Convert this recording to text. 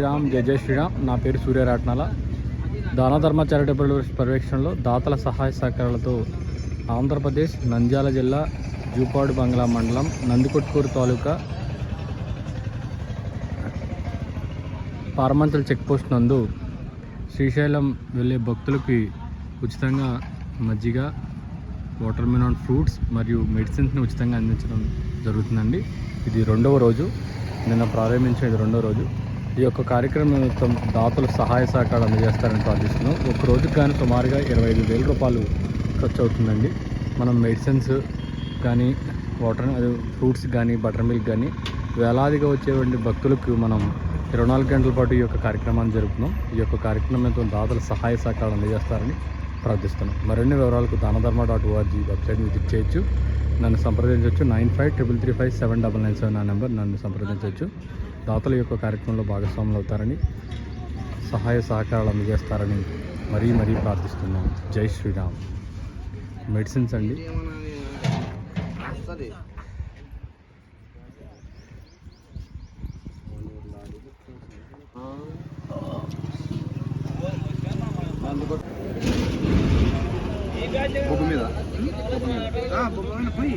శ్రీరామ్ జయ జయ శ్రీరామ్. నా పేరు సూర్యరాట్నాల దాన ధర్మ చారిటబుల్ పర్యవేక్షణలో దాతల సహాయ సహకారాలతో ఆంధ్రప్రదేశ్ నంద్యాల జిల్లా జూపాడు బంగ్లా మండలం నందికొట్కూరు తాలూకా పారమంచల్ చెక్ పోస్ట్ నందు శ్రీశైలం వెళ్ళే భక్తులకి ఉచితంగా మజ్జిగ వాటర్ మిలన్ ఫ్రూట్స్ మరియు మెడిసిన్స్ని ఉచితంగా అందించడం జరుగుతుందండి. ఇది రెండవ రోజు. నిన్న ప్రారంభించిన ఇది రెండవ రోజు. ఈ యొక్క కార్యక్రమం నిమిత్తం దాతలు సహాయ సహకారాలు అందజేస్తారని ప్రార్థిస్తున్నాం. ఒక రోజుకి కానీ సుమారుగా ఇరవై ఐదు వేల రూపాయలు ఖర్చు అవుతుందండి మనం మెడిసిన్స్ కానీ వాటర్ అది ఫ్రూట్స్ కానీ బటర్ మిల్క్ కానీ వేలాదిగా వచ్చేటువంటి భక్తులకు మనం ఇరవై నాలుగు గంటల పాటు ఈ యొక్క కార్యక్రమాన్ని జరుపుతున్నాం. ఈ యొక్క కార్యక్రమంతో దాతలు సహాయ సహకారాలు అందజేస్తారని ప్రార్థిస్తున్నాం. మరిన్ని వివరాలకు Danadharma dot org website visit చేయొచ్చు. నన్ను సంప్రదించవచ్చు. Nine five triple three five seven double nine seven నా నెంబర్ నన్ను సంప్రదించవచ్చు. దాతల యొక్క కార్యక్రమంలో భాగస్వాములు అవుతారని సహాయ సహకారాలు అందజేస్తారని మరీ మరీ ప్రార్థిస్తున్నాం. జై శ్రీరామ్. మెడిసిన్స్ అండి. బొగ్గు మీద? బొగ్గు మీద పోయి.